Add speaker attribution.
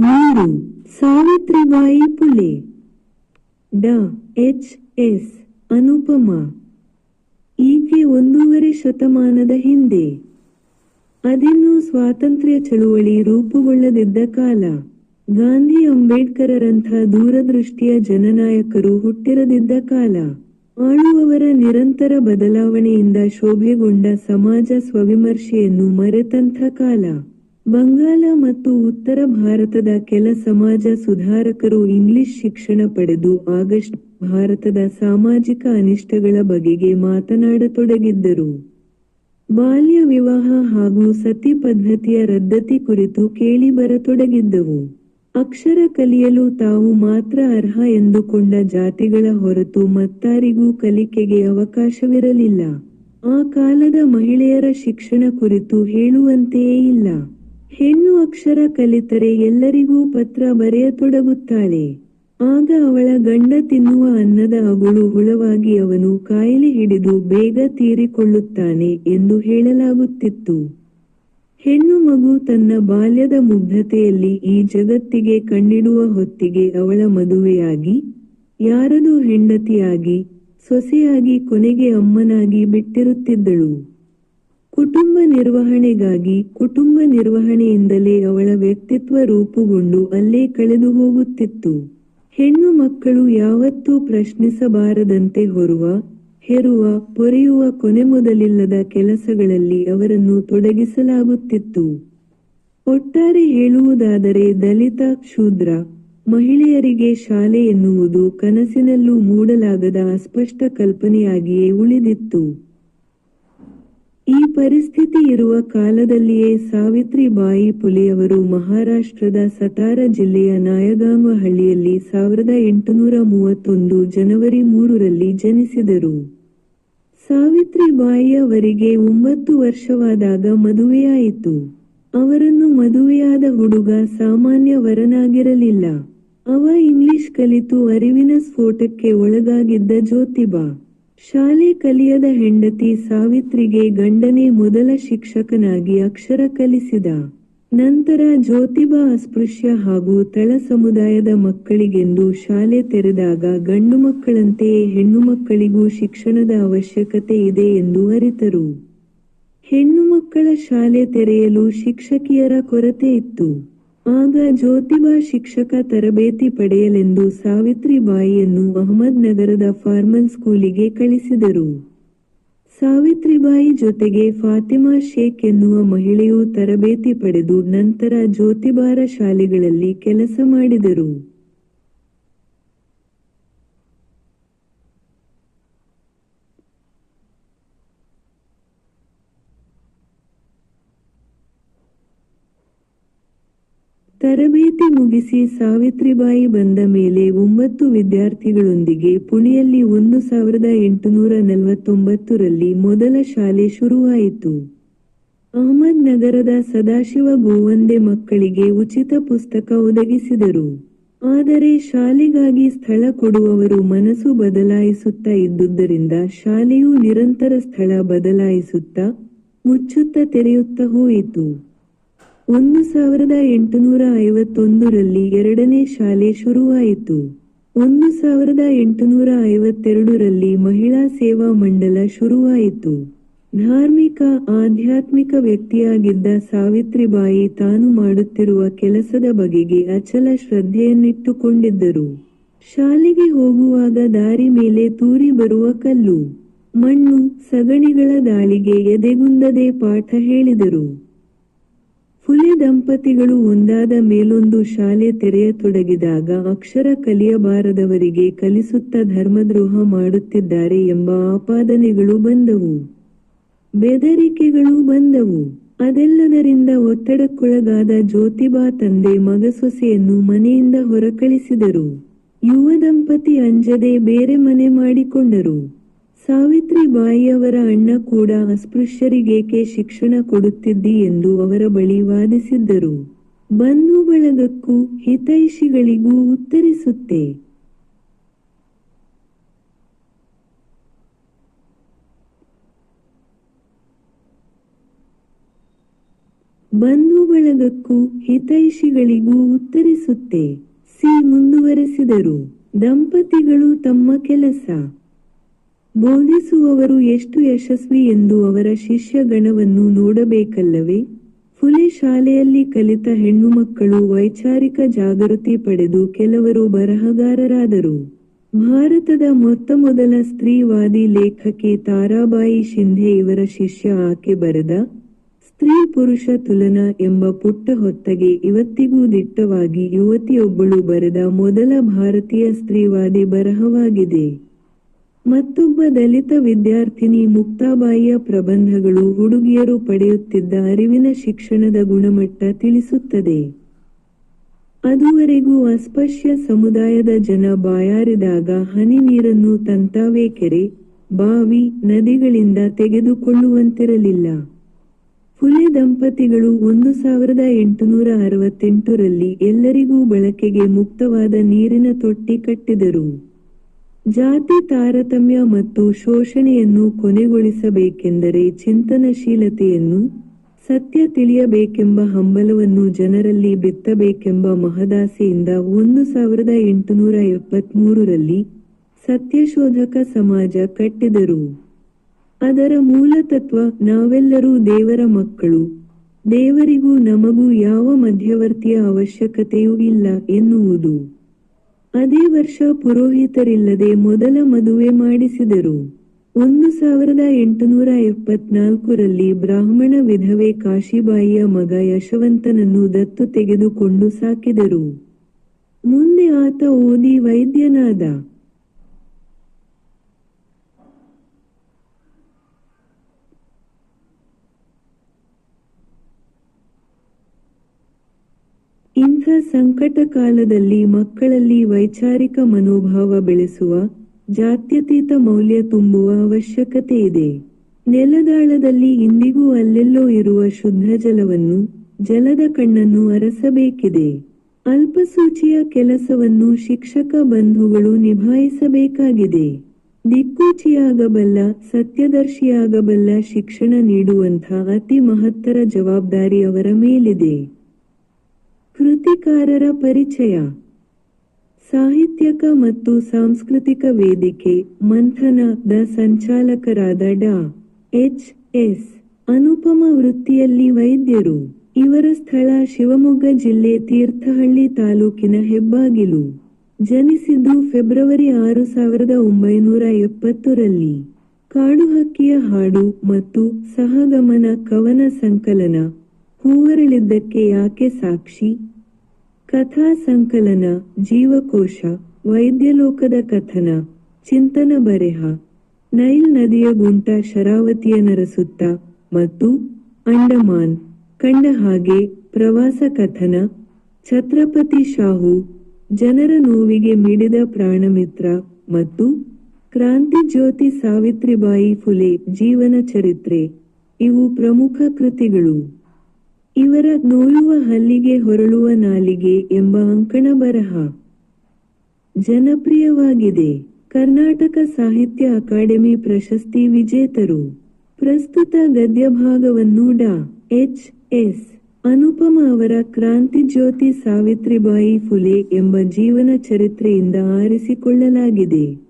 Speaker 1: ಮೂರು. ಸಾವಿತ್ರಿಬಾಯಿ ಪುಲೆ. ಡ. H. S. Anupama. ಈಕೆ ಒಂದೂವರೆ ಶತಮಾನದ ಹಿಂದೆ. ಅದಿನ್ನೂ ಸ್ವಾತಂತ್ರ್ಯ ಚಳುವಳಿ ರೂಪುಗೊಳ್ಳದಿದ್ದ ಕಾಲ. ಗಾಂಧಿ ಅಂಬೇಡ್ಕರರಂಥ ದೂರದೃಷ್ಟಿಯ ಜನನಾಯಕರು ಹುಟ್ಟಿರದಿದ್ದ ಕಾಲ. ಆಳುವವರ ನಿರಂತರ ಬದಲಾವಣೆಯಿಂದ ಶೋಭೆಗೊಂಡ ಸಮಾಜ ಸ್ವವಿಮರ್ಶೆಯನ್ನು ಮರೆತಂಥ ಕಾಲ. ಬಂಗಾಲ ಮತ್ತು ಉತ್ತರ ಭಾರತದ ಕೆಲ ಸಮಾಜ ಸುಧಾರಕರು ಇಂಗ್ಲಿಷ್ ಶಿಕ್ಷಣ ಪಡೆದು ಆಗಸ್ಟ್ ಭಾರತದ ಸಾಮಾಜಿಕ ಅನಿಷ್ಟಗಳ ಬಗೆಗೆ ಮಾತನಾಡತೊಡಗಿದ್ದರು. ಬಾಲ್ಯ ವಿವಾಹ ಹಾಗೂ ಸತಿ ಪದ್ಧತಿಯ ರದ್ದತಿ ಕುರಿತು ಕೇಳಿಬರತೊಡಗಿದ್ದವು ಅಕ್ಷರ ಕಲಿಯಲು ತಾವು ಮಾತ್ರ ಅರ್ಹ ಎಂದುಕೊಂಡ ಜಾತಿಗಳ ಹೊರತು ಮತ್ತಾರಿಗೂ ಕಲಿಕೆಗೆ ಅವಕಾಶವಿರಲಿಲ್ಲ. ಆ ಕಾಲದ ಮಹಿಳೆಯರ ಶಿಕ್ಷಣ ಕುರಿತು ಹೇಳುವಂತೆಯೇ ಇಲ್ಲ. ಹೆಣ್ಣು ಅಕ್ಷರ ಕಲಿತರೆ ಎಲ್ಲರಿಗೂ ಪತ್ರ ಬರೆಯತೊಡಗುತ್ತಾಳೆ. ಆಗ ಅವಳ ಗಂಡ ತಿನ್ನುವ ಅನ್ನದ ಅಗುಳು ಹುಳವಾಗಿ ಅವನು ಕಾಯಿಲೆ ಹಿಡಿದು ಬೇಗ ತೀರಿಕೊಳ್ಳುತ್ತಾನೆ ಎಂದು ಹೇಳಲಾಗುತ್ತಿತ್ತು. ಹೆಣ್ಣು ಮಗು ತನ್ನ ಬಾಲ್ಯದ ಮುಗ್ಧತೆಯಲ್ಲಿ ಈ ಜಗತ್ತಿಗೆ ಕಣ್ಣಿಡುವ ಹೊತ್ತಿಗೆ ಅವಳ ಮದುವೆಯಾಗಿ, ಯಾರದೂ ಹೆಂಡತಿಯಾಗಿ, ಸೊಸೆಯಾಗಿ ಕೊನೆಗೆ ಅಮ್ಮನಾಗಿ ಬಿಟ್ಟಿರುತ್ತಿದ್ದಳು. ಕುಟುಂಬ ನಿರ್ವಹಣೆಗಾಗಿ ಕುಟುಂಬ ನಿರ್ವಹಣೆಯಿಂದಲೇ ಅವಳ ವ್ಯಕ್ತಿತ್ವ ರೂಪುಗೊಂಡು ಅಲ್ಲೇ ಕಳೆದು ಹೋಗುತ್ತಿತ್ತು. ಹೆಣ್ಣು ಮಕ್ಕಳು ಯಾವತ್ತೂ ಪ್ರಶ್ನಿಸಬಾರದಂತೆ ಹೊರುವ, ಹೆರುವ, ಪೊರೆಯುವ ಕೊನೆ ಮೊದಲಿಲ್ಲದ ಕೆಲಸಗಳಲ್ಲಿ ಅವರನ್ನು ತೊಡಗಿಸಲಾಗುತ್ತಿತ್ತು. ಒಟ್ಟಾರೆ ಹೇಳುವುದಾದರೆ ದಲಿತ ಕ್ಷೂದ್ರ ಮಹಿಳೆಯರಿಗೆ ಶಾಲೆ ಎನ್ನುವುದು ಕನಸಿನಲ್ಲೂ ಮೂಡಲಾಗದ ಅಸ್ಪಷ್ಟ ಕಲ್ಪನೆಯಾಗಿಯೇ ಉಳಿದಿತ್ತು. ಈ ಪರಿಸ್ಥಿತಿ ಇರುವ ಕಾಲದಲ್ಲಿಯೇ ಸಾವಿತ್ರಿಬಾಯಿ ಪುಲಿಯವರು ಮಹಾರಾಷ್ಟ್ರದ ಸತಾರ ಜಿಲ್ಲೆಯ ನಾಯಗಾಂವಹಳ್ಳಿಯಲ್ಲಿ ಸಾವಿರದ ಎಂಟುನೂರ ಮೂವತ್ತೊಂದು ಜನವರಿ ಮೂರರಲ್ಲಿ ಜನಿಸಿದರು. ಸಾವಿತ್ರಿಬಾಯಿ ಅವರಿಗೆ ಒಂಬತ್ತು ವರ್ಷವಾದಾಗ ಮದುವೆಯಾಯಿತು. ಅವರನ್ನು ಮದುವೆಯಾದ ಹುಡುಗ ಸಾಮಾನ್ಯ ವರನಾಗಿರಲಿಲ್ಲ. ಅವ ಇಂಗ್ಲಿಷ್ ಕಲಿತು ಅರಿವಿನ ಸ್ಫೋಟಕ್ಕೆ ಒಳಗಾಗಿದ್ದ ಜ್ಯೋತಿಬಾ. ಶಾಲೆ ಕಲಿಯದ ಹೆಂಡತಿ ಸಾವಿತ್ರಿಗೆ ಗಂಡನೇ ಮೊದಲ ಶಿಕ್ಷಕನಾಗಿ ಅಕ್ಷರ ಕಲಿಸಿದ. ನಂತರ ಜ್ಯೋತಿಬಾ ಅಸ್ಪೃಶ್ಯ ಹಾಗೂ ತಳ ಸಮುದಾಯದ ಮಕ್ಕಳಿಗೆಂದು ಶಾಲೆ ತೆರೆದಾಗ ಗಂಡು ಮಕ್ಕಳಂತೆಯೇ ಹೆಣ್ಣು ಮಕ್ಕಳಿಗೂ ಶಿಕ್ಷಣದ ಅವಶ್ಯಕತೆ ಇದೆ ಎಂದು ಅರಿತರು. ಹೆಣ್ಣು ಮಕ್ಕಳ ಶಾಲೆ ತೆರೆಯಲು ಶಿಕ್ಷಕಿಯರ ಕೊರತೆ ಇತ್ತು. ಆಗ ಜ್ಯೋತಿಬಾ ಶಿಕ್ಷಕ ತರಬೇತಿ ಪಡೆಯಲೆಂದು ಸಾವಿತ್ರಿಬಾಯಿಯನ್ನು ಅಹಮದ್ ನಗರದ ಫಾರ್ಮಲ್ ಸ್ಕೂಲಿಗೆ ಕಳಿಸಿದರು. ಸಾವಿತ್ರಿಬಾಯಿ ಜೊತೆಗೆ ಫಾತಿಮಾ ಶೇಖ್ ಎನ್ನುವ ಮಹಿಳೆಯು ತರಬೇತಿ ಪಡೆದು ನಂತರ ಜ್ಯೋತಿಬಾರ ಶಾಲೆಗಳಲ್ಲಿ ಕೆಲಸ ಮಾಡಿದರು. ತರಬೇತಿ ಮುಗಿಸಿ ಸಾವಿತ್ರಿಬಾಯಿ ಬಂದ ಮೇಲೆ ಒಂಬತ್ತು ವಿದ್ಯಾರ್ಥಿಗಳೊಂದಿಗೆ ಪುಣೆಯಲ್ಲಿ ಒಂದು ಸಾವಿರದ ಎಂಟುನೂರ ನಲವತ್ತೊಂಬತ್ತರಲ್ಲಿ ಮೊದಲ ಶಾಲೆ ಶುರುವಾಯಿತು. ಅಹಮದ್ ನಗರದ ಸದಾಶಿವ ಗೋವಂದೆ ಮಕ್ಕಳಿಗೆ ಉಚಿತ ಪುಸ್ತಕ ಒದಗಿಸಿದರು. ಆದರೆ ಶಾಲೆಗಾಗಿ ಸ್ಥಳ ಕೊಡುವವರು ಮನಸ್ಸು ಬದಲಾಯಿಸುತ್ತಾ ಇದ್ದುದರಿಂದ ಶಾಲೆಯು ನಿರಂತರ ಸ್ಥಳ ಬದಲಾಯಿಸುತ್ತಾ ಮುಚ್ಚುತ್ತಾ ತೆರೆಯುತ್ತಾ ಹೋಯಿತು. ಒಂದು ಸಾವಿರದ ಎಂಟುನೂರ ಐವತ್ತೊಂದರಲ್ಲಿ ಎರಡನೇ ಶಾಲೆ ಶುರುವಾಯಿತು. ಒಂದು ಸಾವಿರದ ಎಂಟುನೂರ ಐವತ್ತೆರಡರಲ್ಲಿ ಮಹಿಳಾ ಸೇವಾ ಮಂಡಲ ಶುರುವಾಯಿತು. ಧಾರ್ಮಿಕ, ಆಧ್ಯಾತ್ಮಿಕ ವ್ಯಕ್ತಿಯಾಗಿದ್ದ ಸಾವಿತ್ರಿಬಾಯಿ ತಾನು ಮಾಡುತ್ತಿರುವ ಕೆಲಸದ ಬಗೆಗೆ ಅಚಲ ಶ್ರದ್ಧೆಯನ್ನಿಟ್ಟುಕೊಂಡಿದ್ದರು. ಶಾಲೆಗೆ ಹೋಗುವಾಗ ದಾರಿ ಮೇಲೆ ತೂರಿ ಬರುವ ಕಲ್ಲು, ಮಣ್ಣು, ಸಗಣಿಗಳ ದಾಳಿಗೆ ಎದೆಗುಂದದೆ ಪಾಠ ಹೇಳಿದರು. ಫುಲೆ ದಂಪತಿಗಳು ಒಂದಾದ ಮೇಲೊಂದು ಶಾಲೆ ತೆರೆಯತೊಡಗಿದಾಗ ಅಕ್ಷರ ಕಲಿಯಬಾರದವರಿಗೆ ಕಲಿಸುತ್ತಾ ಧರ್ಮದ್ರೋಹ ಮಾಡುತ್ತಿದ್ದಾರೆ ಎಂಬ ಆಪಾದನೆಗಳು ಬಂದವು. ಬೆದರಿಕೆಗಳು ಬಂದವು. ಅದೆಲ್ಲದರಿಂದ ಒತ್ತಡಕ್ಕೊಳಗಾದ ಜ್ಯೋತಿಬಾ ತಂದೆ ಮಗಸೊಸೆಯನ್ನು ಮನೆಯಿಂದ ಹೊರಕಳಿಸಿದರು. ಯುವ ದಂಪತಿ ಅಂಜದೆ ಬೇರೆ ಮನೆ ಮಾಡಿಕೊಂಡರು. ಸಾವಿತ್ರಿಬಾಯಿಯವರ ಅಣ್ಣ ಕೂಡ ಅಸ್ಪೃಶ್ಯರಿಗೇಕೆ ಶಿಕ್ಷಣ ಕೊಡುತ್ತಿದ್ದಿ ಎಂದು ಅವರ ಬಳಿ ವಾದಿಸಿದ್ದರು. ಬಂಧು ಬಳಗಕ್ಕೂ ಹಿತೈಷಿಗಳಿಗೂ ಉತ್ತರಿಸುತ್ತೆ. ಬಂಧು ಬಳಗಕ್ಕೂ ಹಿತೈಷಿಗಳಿಗೂ ಉತ್ತರಿಸುತ್ತೆ, ಸಿ ಮುಂದುವರೆಸಿದರು. ದಂಪತಿಗಳು ತಮ್ಮ ಕೆಲಸ. ಬೋಧಿಸುವವರು ಎಷ್ಟು ಯಶಸ್ವಿ ಎಂದು ಅವರ ಶಿಷ್ಯ ಗಣವನ್ನು ನೋಡಬೇಕಲ್ಲವೇ? ಫುಲೆ ಶಾಲೆಯಲ್ಲಿ ಕಲಿತ ಹೆಣ್ಣು ಮಕ್ಕಳು ವೈಚಾರಿಕ ಜಾಗೃತಿ ಪಡೆದು ಕೆಲವರು ಬರಹಗಾರರಾದರು. ಭಾರತದ ಮೊತ್ತಮೊದಲ ಸ್ತ್ರೀವಾದಿ ಲೇಖಕಿ ತಾರಾಬಾಯಿ ಶಿಂಧೆ ಇವರ ಶಿಷ್ಯ ಆಕೆ ಬರೆದ, ಸ್ತ್ರೀ ಪುರುಷ ತುಲನ ಎಂಬ ಪುಟ್ಟ ಹೊತ್ತಗೆ ಇವತ್ತಿಗೂ ದಿಟ್ಟವಾಗಿ ಯುವತಿಯೊಬ್ಬಳು ಬರೆದ ಮೊದಲ ಭಾರತೀಯ ಸ್ತ್ರೀವಾದಿ ಬರಹವಾಗಿದೆ. ಮತ್ತೊಬ್ಬ ದಲಿತ ವಿದ್ಯಾರ್ಥಿನಿ ಮುಕ್ತಾಬಾಯಿಯ ಪ್ರಬಂಧಗಳು ಹುಡುಗಿಯರು ಪಡೆಯುತ್ತಿದ್ದ ಅರಿವಿನ ಶಿಕ್ಷಣದ ಗುಣಮಟ್ಟ ತಿಳಿಸುತ್ತದೆ. ಅದುವರೆಗೂ ಅಸ್ಪಶ್ಯ ಸಮುದಾಯದ ಜನ ಬಾಯಾರಿದಾಗ ಹನಿ ನೀರನ್ನು ತಂತಾವೇ ಕೆರೆ, ಬಾವಿ, ನದಿಗಳಿಂದ ತೆಗೆದುಕೊಳ್ಳುವಂತಿರಲಿಲ್ಲ. ಫುಲೆ ದಂಪತಿಗಳು ಒಂದು ಸಾವಿರದ ಎಂಟುನೂರ ಅರವತ್ತೆಂಟರಲ್ಲಿ ಎಲ್ಲರಿಗೂ ಬಳಕೆಗೆ ಮುಕ್ತವಾದ ನೀರಿನ ತೊಟ್ಟಿ ಕಟ್ಟಿದರು. ಜಾತಿ ತಾರತಮ್ಯ ಮತ್ತು ಶೋಷಣೆಯನ್ನು ಕೊನೆಗೊಳಿಸಬೇಕೆಂದರೆ ಚಿಂತನಶೀಲತೆಯನ್ನು ಸತ್ಯ ತಿಳಿಯಬೇಕೆಂಬ ಹಂಬಲವನ್ನು ಜನರಲ್ಲಿ ಬಿತ್ತಬೇಕೆಂಬ ಮಹದಾಸೆಯಿಂದ ಒಂದು ಸಾವಿರದ ಎಂಟುನೂರ ಎಪ್ಪತ್ಮೂರರಲ್ಲಿ ಸತ್ಯಶೋಧಕ ಸಮಾಜ ಕಟ್ಟಿದರು. ಅದರ ಮೂಲ ತತ್ವ, ನಾವೆಲ್ಲರೂ ದೇವರ ಮಕ್ಕಳು. ದೇವರಿಗೂ ನಮಗೂ ಯಾವ ಮಧ್ಯವರ್ತಿಯ ಅವಶ್ಯಕತೆಯೂ ಇಲ್ಲ ಎನ್ನುವುದು. ಅದೇ ವರ್ಷ ಪುರೋಹಿತರಿಲ್ಲದೆ ಮೊದಲ ಮದುವೆ ಮಾಡಿಸಿದರು. ಒಂದು ಸಾವಿರದ ಎಂಟುನೂರ ಎಪ್ಪತ್ನಾಲ್ಕರಲ್ಲಿ ಬ್ರಾಹ್ಮಣ ವಿಧವೆ ಕಾಶಿಬಾಯಿಯ ಮಗ ಯಶವಂತನನ್ನು ದತ್ತು ತೆಗೆದುಕೊಂಡು ಸಾಕಿದರು. ಮುಂದೆ ಆತ ಓದಿ ವೈದ್ಯನಾದ. ಸಂಕಟ ಕಾಲದಲ್ಲಿ ಮಕ್ಕಳಲ್ಲಿ ವೈಚಾರಿಕ ಮನೋಭಾವ ಬೆಳೆಸುವ, ಜಾತ್ಯತೀತ ಮೌಲ್ಯ ತುಂಬುವ ಅವಶ್ಯಕತೆ ಇದೆ. ನೆಲದಾಳದಲ್ಲಿ ಇಂದಿಗೂ ಅಲ್ಲೆಲ್ಲೋ ಇರುವ ಶುದ್ಧ ಜಲವನ್ನು, ಜಲದ ಕಣ್ಣನ್ನು ಅರಸಬೇಕಿದೆ. ಅಲ್ಪಸೂಚಿಯ ಕೆಲಸವನ್ನು ಶಿಕ್ಷಕ ಬಂಧುಗಳು ನಿಭಾಯಿಸಬೇಕಾಗಿದೆ. ದಿಕ್ಕೂಚಿಯಾಗಬಲ್ಲ, ಸತ್ಯದರ್ಶಿಯಾಗಬಲ್ಲ ಶಿಕ್ಷಣ ನೀಡುವಂಥ ಅತಿ ಮಹತ್ತರ ಜವಾಬ್ದಾರಿ ಅವರ ಮೇಲಿದೆ. ಕೃತಿಕಾರರ ಪರಿಚಯ. ಸಾಹಿತ್ಯಕ ಮತ್ತು ಸಾಂಸ್ಕೃತಿಕ ವೇದಿಕೆ ಮಂಥನ ದ ಸಂಚಾಲಕರಾದ ಡಾ. ಎಚ್. ಎಸ್. ಅನುಪಮ ವೃತ್ತಿಯಲ್ಲಿ ವೈದ್ಯರು. ಇವರ ಸ್ಥಳ ಶಿವಮೊಗ್ಗ ಜಿಲ್ಲೆ ತೀರ್ಥಹಳ್ಳಿ ತಾಲೂಕಿನ ಹೆಬ್ಬಾಗಿಲು. ಜನಿಸಿದ್ದು ಫೆಬ್ರವರಿ ಆರು ಸಾವಿರದ ಒಂಬೈನೂರ ಎಪ್ಪತ್ತರಲ್ಲಿ. ಕಾಡುಹಕ್ಕಿಯ ಹಾಡು ಮತ್ತು ಸಹಗಮನ ಕವನ ಸಂಕಲನ ಹೂವರಳಿದ್ದಕ್ಕೆ ಯಾಕೆ ಸಾಕ್ಷಿ? ಕಥಾ ಸಂಕಲನ, ಜೀವಕೋಶ, ವೈದ್ಯಲೋಕದ ಕಥನ, ಚಿಂತನ ಬರೆಹ, ನೈಲ್ ನದಿಯ ಗುಂಟ ಶರಾವತಿಯ ನರಸುತ್ತ ಮತ್ತು ಅಂಡಮಾನ್, ಕಂಡ ಹಾಗೆ ಪ್ರವಾಸ ಕಥನ, ಛತ್ರಪತಿ ಶಾಹು, ಜನರ ನೋವಿಗೆ ಮಿಡಿದ ಪ್ರಾಣಮಿತ್ರ ಮತ್ತು ಕ್ರಾಂತಿ ಜ್ಯೋತಿ ಸಾವಿತ್ರಿಬಾಯಿ ಫುಲೆ ಜೀವನ ಚರಿತ್ರೆ, ಇವು ಪ್ರಮುಖ ಕೃತಿಗಳು. ಇವರ ನೋಯುವ ಹಲ್ಲಿಗೆ ಹೊರಳುವ ನಾಲಿಗೆ ಎಂಬ ಅಂಕಣ ಬರಹ. ಜನಪ್ರಿಯವಾಗಿದೆ. ಕರ್ನಾಟಕ ಸಾಹಿತ್ಯ ಅಕಾಡೆಮಿ ಪ್ರಶಸ್ತಿ ವಿಜೇತರು. ಪ್ರಸ್ತುತ ಗದ್ಯ ಭಾಗವನ್ನು ಡಾ. ಎಚ್. ಎಸ್. ಅನುಪಮ ಅವರ ಕ್ರಾಂತಿ ಜ್ಯೋತಿ ಸಾವಿತ್ರಿಬಾಯಿ ಫುಲೆ ಎಂಬ ಜೀವನ ಚರಿತ್ರೆಯಿಂದ ಆರಿಸಿಕೊಳ್ಳಲಾಗಿದೆ.